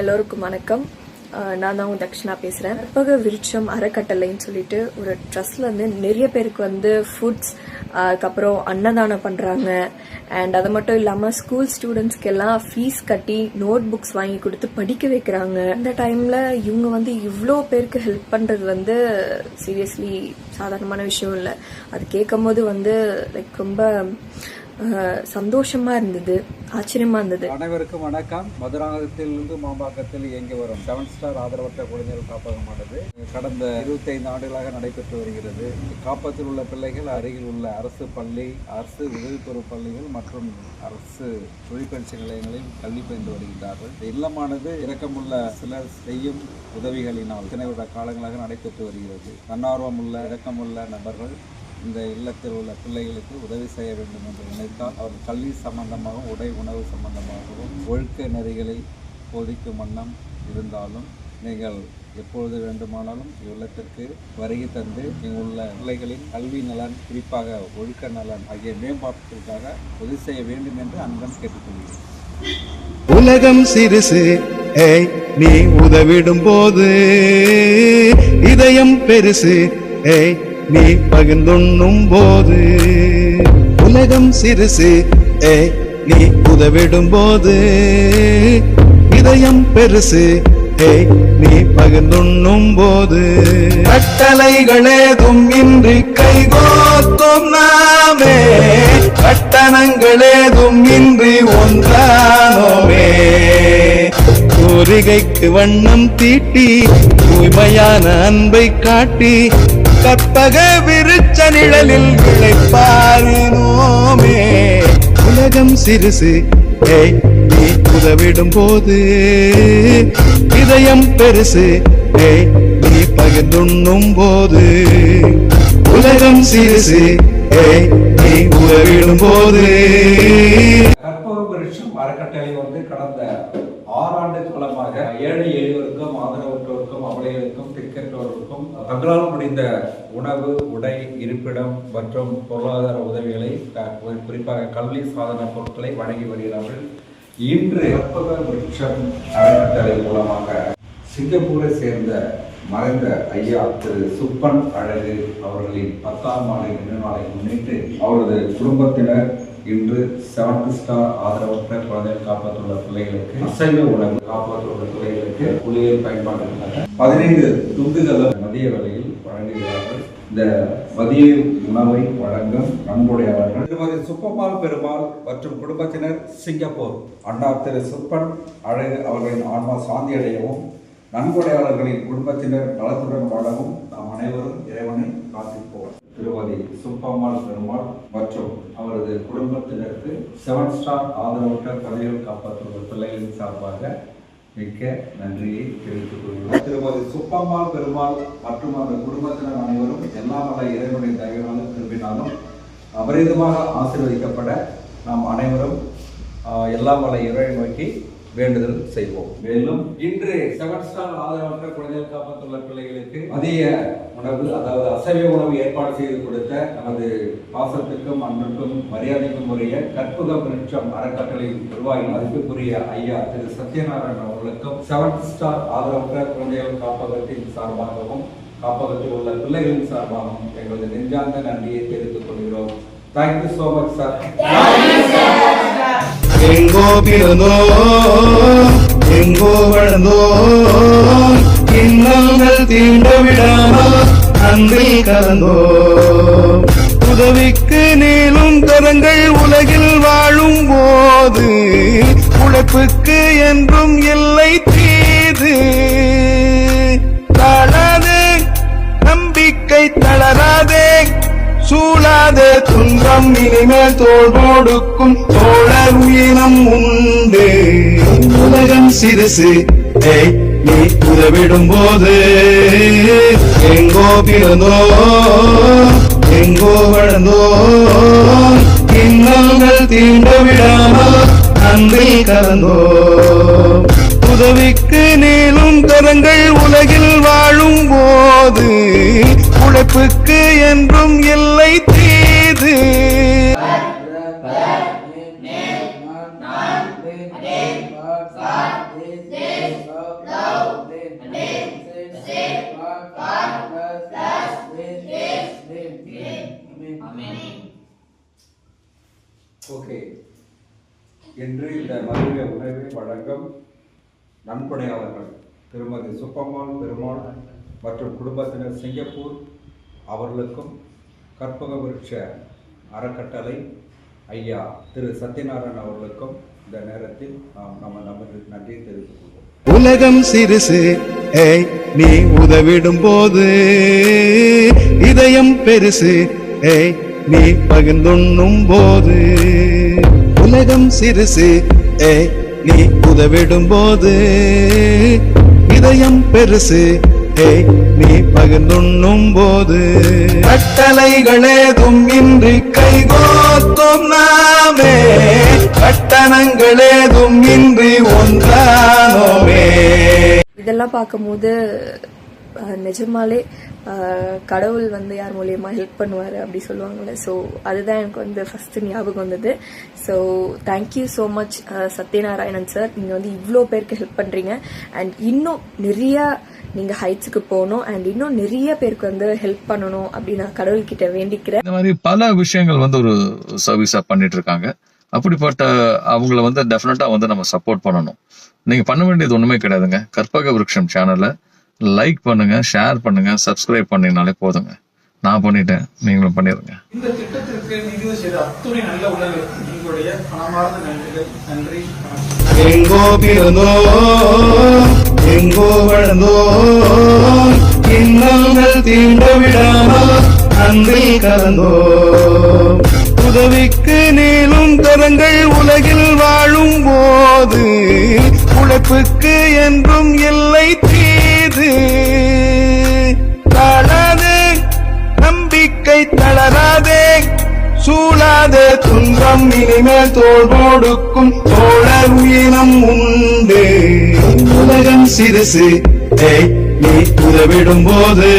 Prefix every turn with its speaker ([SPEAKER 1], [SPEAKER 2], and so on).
[SPEAKER 1] எல்லோருக்கும் வணக்கம். நான் தான் உங்க தக்ஷனா பேசுறேன். கற்பக விருட்சம் அறக்கட்டளைன்னு சொல்லிட்டு ஒரு ட்ரஸ்ட்ல இருந்து நிறைய பேருக்கு வந்து ஃபுட்ஸ் அதுக்கப்புறம் அன்னதானம் பண்றாங்க. அண்ட் அது மட்டும் இல்லாம ஸ்கூல் ஸ்டூடெண்ட்ஸ்க்கு எல்லாம் ஃபீஸ் கட்டி நோட் புக்ஸ் வாங்கி கொடுத்து படிக்க வைக்கிறாங்க. இந்த டைம்ல இவங்க வந்து இவ்வளோ பேருக்கு ஹெல்ப் பண்றது வந்து சீரியஸ்லி சாதாரணமான விஷயம் இல்லை. அது கேட்கும் போது வந்து லைக் ரொம்ப சந்தோஷமா இருந்தது ஆச்சரியமா இருந்தது.
[SPEAKER 2] அனைவருக்கும் வணக்கம். மதுராந்தகத்திலிருந்து மாம்பாக்கத்தில் இயங்கி வரும் செவன் ஸ்டார் ஆதரவற்ற குழந்தைகள் காப்பகமானது. கடந்த 25 ஆண்டுகளாக நடைபெற்று வருகிறது. காப்பகத்தில் உள்ள பிள்ளைகள் அருகில் உள்ள அரசு பள்ளி அரசு உதவிபெறும் பள்ளிகள் மற்றும் அரசு தொழிற்பயிற்சி நிலையங்களில் கல்வி பயின்று வருகின்றார்கள். இல்லமானது இறக்கமுள்ள சிலர் செய்யும் உதவிகளினால் இத்தனை வருட காலங்களாக நடைபெற்று வருகிறது. தன்னார்வமுள்ள இறக்கமுள்ள நபர்கள் இந்த இல்லத்தில் உள்ள பிள்ளைகளுக்கு உதவி செய்ய வேண்டும் என்று நினைத்தால் அவர் கல்வி சம்பந்தமாகவும் உடை உணவு சம்பந்தமாகவும் ஒழுக்க நெறிகளை போதிக்கும் வண்ணம் இருந்தாலும் நீங்கள் எப்பொழுது வேண்டுமானாலும் இல்லத்திற்கு வருகை தந்து இங்குள்ள பிள்ளைகளின் கல்வி நலன் குறிப்பாக ஒழுக்க நலன் ஆகிய மேம்பாட்டிற்காக உதவி செய்ய வேண்டும் என்று அன்பன் கேட்டுக்கொள்கிறேன்.
[SPEAKER 3] உலகம் சிறுசு ஏய் நீ உதவிடும் போது இதயம் பெருசு ஏய் நீ பகிர்ந்துண்ணும் போது உலகம் சிறுசு ஏ நீ உதவிடும் போது இதயம் பெருசு ஏய் நீ பகிர்ந்துண்ணும் போது. கட்டளைகளேதும் இன்றி கைகோத்தும் நாமே கட்டணங்களேதும் இன்றி ஒன்றானோமே. கோரிகைக்கு வண்ணம் தீட்டி தூய்மையான அன்பை காட்டி கற்பக விருச்ச நிழலில் விளைப்பாரினோமே உலகம் சிறுசு ஏய் நீ உதவிடும் போது. இதயம் பெருசு ஏய் நீ பகிர்ந்துண்ணும் போது. உலகம் சிறுசு ஏய் நீ உதவிடும் போது.
[SPEAKER 2] கற்பக அறக்கட்டளை வந்து கடந்த ஆறாண்டு காலமாக ஏழை எளியோருக்கும் ஆதரவற்றோருக்கும் அவளைகளுக்கும் திக்கற்றோருக்கும் தங்களால் முடிந்த உணவு உடை இருப்பிடம் மற்றும் பொருளாதார உதவிகளை குறிப்பாக கல்வி சாதன பொருட்களை வழங்கி வருகிறார்கள். இன்று கற்பக விருட்சம் அறக்கட்டளை மூலமாக சிங்கப்பூரை சேர்ந்த மறைந்த ஐயா திரு சுப்பன் அழகு அவர்களின் பத்தாம் ஆண்டு நினைவாளை முன்னிட்டு அவரது குடும்பத்தினர் இன்று செவன்த் ஸ்டார் ஆதரவற்ற குழந்தைகள் காப்பாற்றுள்ள பிள்ளைகளுக்கு அசைவ உணவு காப்பாற்றுள்ள பிள்ளைகளுக்கு புலிகள் பயன்பாடுகளாக பதினைந்து துண்டுகளும் மதிய விலையில் வழங்குகிறார்கள். இந்த மதிய உணவை வழங்கும் அன்புடையவர்கள் திருமதி சுப்பம்மாள் பெருமாள் மற்றும் குடும்பத்தினர் சிங்கப்பூர் அண்ணா திரு சுப்பன் அழகு அவர்களின் ஆன்மா சாந்தி அடையவும் நன்கொடையாளர்களின் குடும்பத்தினர் நலத்துடன் வாழவும் நாம் அனைவரும் இறைவனை காத்திருப்போம். திருமதி சுப்பம்மாள் பெருமாள் மற்றும் அவரது குடும்பத்தினருக்கு செவன் ஸ்டார் ஆதரவற்ற பள்ளிகள் காப்பாற்றுள்ள பிள்ளைகளின் சார்பாக மிக்க நன்றியை தெரிவித்துக் கொள்கிறோம். திருமதி சுப்பம்மாள் பெருமாள் மற்றும் அந்த குடும்பத்தினர் அனைவரும் எல்லா மத இறைவனுடைய தயவினாலும் திரும்பினாலும் அபரிதமாக ஆசீர்வதிக்கப்பட நாம் அனைவரும் எல்லா மலை இறை நோக்கி வேண்டுதல் செய்வோம். மேலும் இன்று செவன் ஸ்டார் ஆதரவற்ற குழந்தைகள் காப்பாற்றுள்ள பிள்ளைகளுக்கு மதிய உணவு அதாவது அசைவ உணவு ஏற்பாடு செய்து கொடுத்த நமது பாசத்துக்கும் அன்புக்கும் மரியாதைக்கும் உரிய கற்பக விருட்சம் அறக்கட்டளை நிர்வாகி மதிப்புக்குரிய ஐயா திரு சத்யநாராயணன் அவர்களுக்கும் செவன் ஸ்டார் ஆதரவற்ற குழந்தைகள் காப்பகத்தின் சார்பாகவும் காப்பகத்தில் உள்ள பிள்ளைகளின் சார்பாகவும் எங்களது நெஞ்சார்ந்த நன்றியை தெரிவித்துக் கொள்கிறோம். தேங்க்யூ சோ மச் சார்
[SPEAKER 3] எங்கோ பிறந்தோ எங்கோ வளர்ந்தோ இன்னங்கள் தீண்ட விடாமல் அன்பில் கலந்தோ. உதவிக்கு நீளும் கரங்கள் உலகில் வாழும் போது உழைப்புக்கு என்றும் இல்லை தீது. தாழாதே நம்பிக்கை தளராதே. சூழாத துன்பம் இனிமேல் தோல் போடுக்கும். தோழர் உயிரம் உண்டு. உலகம் சிறுசு. நீ உதவிடும் போது எங்கோ பிறந்தோ எங்கோ வளர்ந்தோ. இன்னங்கள் தீண்ட விடாமல் நன்றி கலந்தோ. உதவிக்கு நீளும் கரங்கள் உலகில் வாழும் போது உழைப்புக்கு என்றும் இல்லை தீது.
[SPEAKER 2] ஓகே. என்று இந்த மதுரை உணவை வழங்கும் நன்கொடையாளர்கள் திருமதி சுப்பம்மாள் பெருமாள் மற்றும் குடும்பத்தினர் சிங்கப்பூர் அவர்களுக்கும் கற்பக விருட்ச அறக்கட்டளை ஐயா திரு சத்யநாராயணன் அவர்களுக்கும் இந்த நேரத்தில் நாம் நம்ம நமது நன்றியை தெரிவித்துக் கொள்வோம்.
[SPEAKER 3] உலகம் சிறுசு ஏய் நீ உதவிடும் போது இதயம் பெருசு ஏய் நீ பகிர்ந்துண்ணும் போது உலகம் சிறுசு ஏய் நீ உதவிடும் போது இதயம் பெருசு ஏய் நீ பகிர்ந்துண்ணும் போது கட்டளைகளேதும் இன்றி கைகோத்தும் நாமே. கட்டணங்களேதும் இன்றி ஒன்றானோமே.
[SPEAKER 1] இதெல்லாம் பார்க்கும்போது நிஜமாலே கடவுள் வந்து யார் மூலியமா ஹெல்ப் பண்ணுவார் அப்படி சொல்லுவாங்கள்ல ஸோ அதுதான் எனக்கு வந்து ஃபர்ஸ்ட் ஞாபகம் வந்தது. So thank you so much Sathyanarayanan sir நீங்கள் வந்து இவ்வளோ பேருக்கு ஹெல்ப் பண்ணுறீங்க அண்ட் இன்னும் நிறையா நீங்கள் ஹைட்ஸுக்கு போகணும் அண்ட் இன்னும் நிறைய பேருக்கு வந்து ஹெல்ப் பண்ணணும் அப்படின்னு நான் கடவுள்கிட்ட வேண்டிக்கிறேன்.
[SPEAKER 4] இந்த மாதிரி பல விஷயங்கள் வந்து ஒரு சர்வீஸா பண்ணிட்டு இருக்காங்க அப்படிப்பட்ட அவங்கள வந்து டெஃபினட்டா வந்து நம்ம சப்போர்ட் பண்ணணும். நீங்க பண்ண வேண்டியது ஒண்ணுமே கிடையாதுங்க. கற்பக விருட்சம் சேனலை லைக் பண்ணுங்க ஷேர் பண்ணுங்க சப்ஸ்கிரைப் பண்ணீங்கனாலே போதுங்க. நான் பண்ணிட்டேன் நீங்களும் பண்ணிருங்க
[SPEAKER 5] இந்த திட்டத்திற்கு நிதி செய்த அத்துணை நல்ல உள்ளவர்களுக்கு எங்களுடைய மனமார்ந்த நன்றிகள். நன்றி
[SPEAKER 3] எங்கோ பிறந்தோம் எங்கோ வளர்ந்தோம் இன்னங்கள் தீண்ட விடாமல் அன்பில் கலந்தோம் உதவிக்கு நீளும் கரங்கள் உலகில் வாழும் போது உழைப்புக்கு என்றும் இல்லை தீது. தாழாதே நம்பிக்கை தளராதே. சூழாதே துன்பம் இனிமேல் தோள் கொடுக்கும் தோழர் உயிரம் உண்டு. உலகம் சிறுசு. நீ உதவிடும் போது